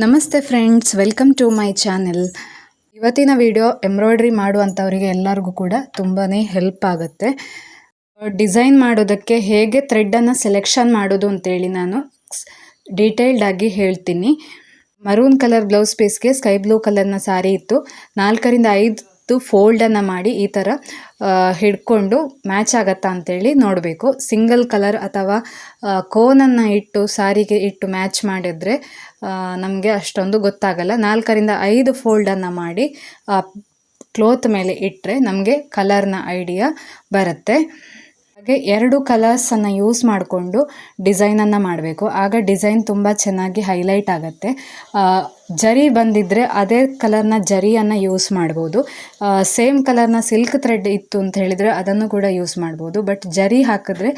ನಮಸ್ತೆ friends, welcome to my channel. ಇವತ್ತಿನ video embroidery ಮಾಡುವಂಥವರಿಗೆ ಎಲ್ಲರಿಗೂ ಕೂಡ ತುಂಬಾ ಹೆಲ್ಪ್ ಆಗುತ್ತೆ. ಡಿಸೈನ್ ಮಾಡೋದಕ್ಕೆ ಹೇಗೆ ಥ್ರೆಡ್ಡನ್ನು ಸೆಲೆಕ್ಷನ್ ಮಾಡೋದು ಅಂತೇಳಿ ನಾನು ಡೀಟೇಲ್ಡಾಗಿ ಹೇಳ್ತೀನಿ. ಮರೂನ್ ಕಲರ್ ಬ್ಲೌಸ್ ಪೀಸ್ಗೆ ಸ್ಕೈ ಬ್ಲೂ ಕಲರ್ನ ಸಾರಿ ಇತ್ತು. ನಾಲ್ಕರಿಂದ ಐದು ಫೋಲ್ಡನ್ನು ಮಾಡಿ ಈ ಥರ ಹಿಡ್ಕೊಂಡು ಮ್ಯಾಚ್ ಆಗತ್ತಾ ಅಂತೇಳಿ ನೋಡಬೇಕು. ಸಿಂಗಲ್ ಕಲರ್ ಅಥವಾ ಕೋನನ್ನು ಇಟ್ಟು, ಸಾರಿಗೆ ಇಟ್ಟು ಮ್ಯಾಚ್ ಮಾಡಿದ್ರೆ ನಮಗೆ ಅಷ್ಟೊಂದು ಗೊತ್ತಾಗಲ್ಲ. ನಾಲ್ಕರಿಂದ ಐದು ಫೋಲ್ಡನ್ನು ಮಾಡಿ ಕ್ಲೋತ್ ಮೇಲೆ ಇಟ್ಟರೆ ನಮಗೆ ಕಲರ್ನ ಐಡಿಯಾ ಬರುತ್ತೆ. ಹಾಗೆ ಎರಡು ಕಲರ್ಸನ್ನು ಯೂಸ್ ಮಾಡಿಕೊಂಡು ಡಿಸೈನನ್ನು ಮಾಡಬೇಕು. ಆಗ ಡಿಸೈನ್ ತುಂಬ ಚೆನ್ನಾಗಿ ಹೈಲೈಟ್ ಆಗುತ್ತೆ. ಜರಿ ಬಂದಿದ್ದರೆ ಅದೇ ಕಲರ್ನ ಜರಿಯನ್ನು ಯೂಸ್ ಮಾಡ್ಬೋದು. ಸೇಮ್ ಕಲರ್ನ ಸಿಲ್ಕ್ ಥ್ರೆಡ್ ಇತ್ತು ಅಂತ ಹೇಳಿದರೆ ಅದನ್ನು ಕೂಡ ಯೂಸ್ ಮಾಡ್ಬೋದು. ಬಟ್ ಜರಿ ಹಾಕಿದ್ರೆ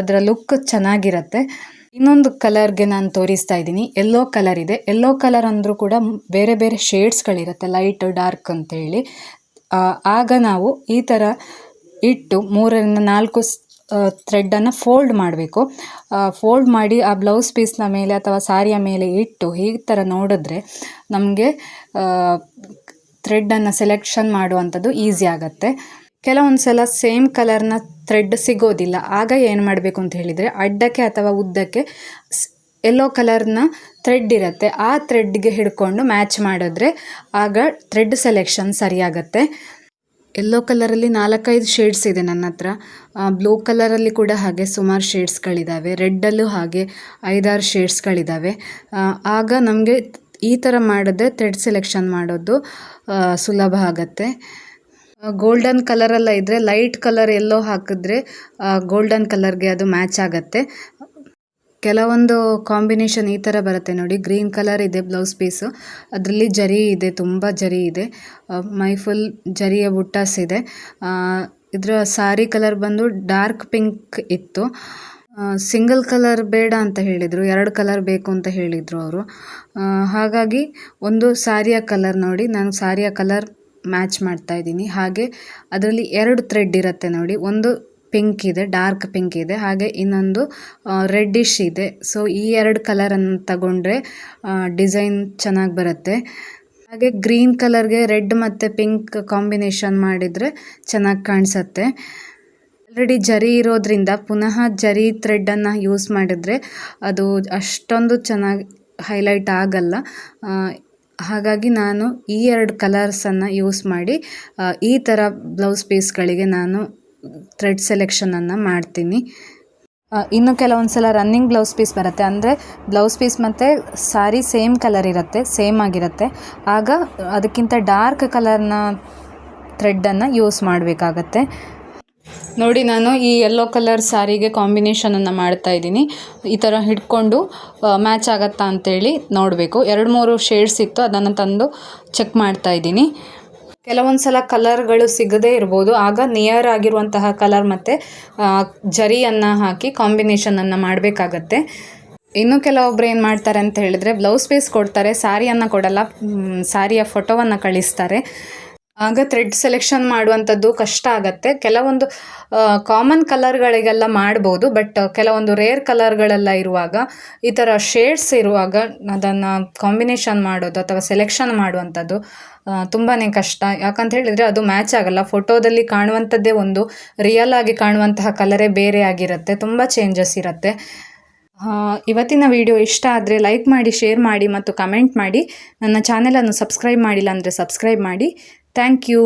ಅದರ ಲುಕ್ ಚೆನ್ನಾಗಿರುತ್ತೆ. ಇನ್ನೊಂದು ಕಲರ್ಗೆ ನಾನು ತೋರಿಸ್ತಾ ಇದ್ದೀನಿ. ಎಲ್ಲೋ ಕಲರ್ ಇದೆ. ಎಲ್ಲೋ ಕಲರ್ ಅಂದರೂ ಕೂಡ ಬೇರೆ ಬೇರೆ ಶೇಡ್ಸ್ಗಳಿರುತ್ತೆ ಲೈಟ್ ಡಾರ್ಕ್ ಅಂತೇಳಿ ಹೇಳಿ. ಆಗ ನಾವು ಈ ಥರ ಇಟ್ಟು ಮೂರರಿಂದ ನಾಲ್ಕು ಥ್ರೆಡ್ಡನ್ನು ಫೋಲ್ಡ್ ಮಾಡಬೇಕು. ಫೋಲ್ಡ್ ಮಾಡಿ ಆ ಬ್ಲೌಸ್ ಪೀಸ್ನ ಮೇಲೆ ಅಥವಾ ಸಾರಿಯ ಮೇಲೆ ಇಟ್ಟು ಈ ಥರ ನೋಡಿದ್ರೆ ನಮಗೆ ಥ್ರೆಡ್ಡನ್ನು ಸೆಲೆಕ್ಷನ್ ಮಾಡುವಂಥದ್ದು ಈಸಿ ಆಗುತ್ತೆ. ಕೆಲವೊಂದು ಸಲ ಸೇಮ್ ಕಲರ್ನ ಥ್ರೆಡ್ ಸಿಗೋದಿಲ್ಲ. ಆಗ ಏನು ಮಾಡಬೇಕು ಅಂತ ಹೇಳಿದರೆ ಅಡ್ಡಕ್ಕೆ ಅಥವಾ ಉದ್ದಕ್ಕೆ ಎಲ್ಲೋ ಕಲರ್ನ ಥ್ರೆಡ್ ಇರುತ್ತೆ. ಆ ಥ್ರೆಡ್ಗೆ ಹಿಡ್ಕೊಂಡು ಮ್ಯಾಚ್ ಮಾಡಿದ್ರೆ ಆಗ ಥ್ರೆಡ್ ಸೆಲೆಕ್ಷನ್ ಸರಿಯಾಗತ್ತೆ. ಎಲ್ಲೋ ಕಲರಲ್ಲಿ ನಾಲ್ಕೈದು ಶೇಡ್ಸ್ ಇದೆ ನನ್ನ ಹತ್ರ. ಬ್ಲೂ ಕಲರಲ್ಲಿ ಕೂಡ ಹಾಗೆ ಸುಮಾರು ಶೇಡ್ಸ್ಗಳಿದ್ದಾವೆ ರೆಡ್ಡಲ್ಲೂ ಹಾಗೆ ಐದಾರು ಶೇಡ್ಸ್ಗಳಿದ್ದಾವೆ ಆಗ ನಮಗೆ ಈ ಥರ ಮಾಡಿದ್ರೆ ಥ್ರೆಡ್ ಸೆಲೆಕ್ಷನ್ ಮಾಡೋದು ಸುಲಭ ಆಗತ್ತೆ. ಗೋಲ್ಡನ್ ಕಲರೆಲ್ಲ ಇದ್ದರೆ ಲೈಟ್ ಕಲರ್ ಎಲ್ಲೋ ಹಾಕಿದ್ರೆ ಗೋಲ್ಡನ್ ಕಲರ್ಗೆ ಅದು ಮ್ಯಾಚ್ ಆಗುತ್ತೆ. ಕೆಲವೊಂದು ಕಾಂಬಿನೇಷನ್ ಈ ಥರ ಬರುತ್ತೆ ನೋಡಿ. ಗ್ರೀನ್ ಕಲರ್ ಇದೆ ಬ್ಲೌಸ್ ಪೀಸು. ಅದರಲ್ಲಿ ಜರಿ ಇದೆ, ತುಂಬ ಜರಿ ಇದೆ. ಮೈ ಫುಲ್ ಜರಿಯ ಬುಟ್ಟಾಸ್ ಇದೆ. ಇದರ ಸಾರಿ ಕಲರ್ ಬಂದು ಡಾರ್ಕ್ ಪಿಂಕ್ ಇತ್ತು. ಸಿಂಗಲ್ ಕಲರ್ ಬೇಡ ಅಂತ ಹೇಳಿದರು, ಎರಡು ಕಲರ್ ಬೇಕು ಅಂತ ಹೇಳಿದರು ಅವರು. ಹಾಗಾಗಿ ಒಂದು ಸಾರಿಯ ಕಲರ್ ನೋಡಿ, ನಾನು ಸಾರಿಯ ಕಲರ್ ಮ್ಯಾಚ್ ಮಾಡ್ತಾ ಇದ್ದೀನಿ. ಹಾಗೆ ಅದರಲ್ಲಿ ಎರಡು ಥ್ರೆಡ್ ಇರುತ್ತೆ ನೋಡಿ. ಒಂದು ಪಿಂಕ್ ಇದೆ ಡಾರ್ಕ್ ಪಿಂಕ್ ಇದೆ. ಹಾಗೆ ಇನ್ನೊಂದು ರೆಡ್ಡಿಶ್ ಇದೆ. ಸೊ ಈ ಎರಡು ಕಲರನ್ನು ತಗೊಂಡ್ರೆ ಡಿಸೈನ್ ಚೆನ್ನಾಗಿ ಬರುತ್ತೆ. ಹಾಗೆ ಗ್ರೀನ್ ಕಲರ್ಗೆ ರೆಡ್ ಮತ್ತು ಪಿಂಕ್ ಕಾಂಬಿನೇಷನ್ ಮಾಡಿದರೆ ಚೆನ್ನಾಗಿ ಕಾಣಿಸುತ್ತೆ. ಆಲ್ರೆಡಿ ಜರಿ ಇರೋದ್ರಿಂದ ಪುನಃ ಜರಿ ಥ್ರೆಡ್ಡನ್ನು ಯೂಸ್ ಮಾಡಿದರೆ ಅದು ಅಷ್ಟೊಂದು ಚೆನ್ನಾಗಿ ಹೈಲೈಟ್ ಆಗಲ್ಲ. ಹಾಗಾಗಿ ನಾನು ಈ ಎರಡು ಕಲರ್ಸನ್ನು ಯೂಸ್ ಮಾಡಿ ಈ ಥರ ಬ್ಲೌಸ್ ಪೀಸ್ಗಳಿಗೆ ನಾನು ಥ್ರೆಡ್ ಸೆಲೆಕ್ಷನನ್ನು ಮಾಡ್ತೀನಿ. ಇನ್ನು ಕೆಲವೊಂದು ಸಲ ರನ್ನಿಂಗ್ ಬ್ಲೌಸ್ ಪೀಸ್ ಬರುತ್ತೆ. ಅಂದರೆ ಬ್ಲೌಸ್ ಪೀಸ್ ಮತ್ತು ಸಾರಿ ಸೇಮ್ ಕಲರ್ ಇರುತ್ತೆ ಸೇಮ್ ಆಗಿರುತ್ತೆ. ಆಗ ಅದಕ್ಕಿಂತ ಡಾರ್ಕ್ ಕಲರ್ನ ಥ್ರೆಡ್ಡನ್ನು ಯೂಸ್ ಮಾಡಬೇಕಾಗತ್ತೆ. ನೋಡಿ, ನಾನು ಈ ಯೆಲ್ಲೋ ಕಲರ್ ಸಾರಿಗೆ ಕಾಂಬಿನೇಷನನ್ನು ಮಾಡ್ತಾ ಇದ್ದೀನಿ. ಈ ಥರ ಹಿಡ್ಕೊಂಡು ಮ್ಯಾಚ್ ಆಗತ್ತಾ ಅಂತೇಳಿ ನೋಡಬೇಕು. ಎರಡು ಮೂರು ಶೇಡ್ಸ್ ಇತ್ತು, ಅದನ್ನು ತಂದು ಚೆಕ್ ಮಾಡ್ತಾ ಇದ್ದೀನಿ. ಕೆಲವೊಂದು ಸಲ ಕಲರ್ಗಳು ಸಿಗದೇ ಇರ್ಬೋದು. ಆಗ ನಿಯರ್ ಆಗಿರುವಂತಹ ಕಲರ್ ಮತ್ತು ಜರಿಯನ್ನು ಹಾಕಿ ಕಾಂಬಿನೇಷನನ್ನು ಮಾಡಬೇಕಾಗತ್ತೆ. ಇನ್ನು ಕೆಲವೊಬ್ರು ಏನು ಮಾಡ್ತಾರೆ ಅಂತ ಹೇಳಿದರೆ ಬ್ಲೌಸ್ ಪೀಸ್ ಕೊಡ್ತಾರೆ ಸಾರಿಯನ್ನು ಕೊಡಲ್ಲ ಸಾರಿಯ ಫೋಟೋವನ್ನು ಕಳಿಸ್ತಾರೆ. ಆಗ ಥ್ರೆಡ್ ಸೆಲೆಕ್ಷನ್ ಮಾಡುವಂಥದ್ದು ಕಷ್ಟ ಆಗತ್ತೆ. ಕೆಲವೊಂದು ಕಾಮನ್ ಕಲರ್ಗಳಿಗೆಲ್ಲ ಮಾಡ್ಬೋದು ಬಟ್ ಕೆಲವೊಂದು ರೇರ್ ಕಲರ್ಗಳೆಲ್ಲ ಇರುವಾಗ, ಈ ಥರ ಶೇಡ್ಸ್ ಇರುವಾಗ ಅದನ್ನು ಕಾಂಬಿನೇಷನ್ ಮಾಡೋದು ಅಥವಾ ಸೆಲೆಕ್ಷನ್ ಮಾಡುವಂಥದ್ದು ತುಂಬಾ ಕಷ್ಟ. ಯಾಕಂತ ಹೇಳಿದರೆ ಅದು ಮ್ಯಾಚ್ ಆಗಲ್ಲ. ಫೋಟೋದಲ್ಲಿ ಕಾಣುವಂಥದ್ದೇ ಒಂದು ರಿಯಲ್ ಆಗಿ ಕಾಣುವಂತಹ ಕಲರೇ ಬೇರೆ ಆಗಿರುತ್ತೆ. ತುಂಬ ಚೇಂಜಸ್ ಇರುತ್ತೆ. ಇವತ್ತಿನ ವಿಡಿಯೋ ಇಷ್ಟ ಆದರೆ ಲೈಕ್ ಮಾಡಿ ಶೇರ್ ಮಾಡಿ ಮತ್ತು ಕಮೆಂಟ್ ಮಾಡಿ. ನನ್ನ ಚಾನೆಲನ್ನು ಸಬ್ಸ್ಕ್ರೈಬ್ ಮಾಡಿಲ್ಲ ಅಂದರೆ ಸಬ್ಸ್ಕ್ರೈಬ್ ಮಾಡಿ. Thank you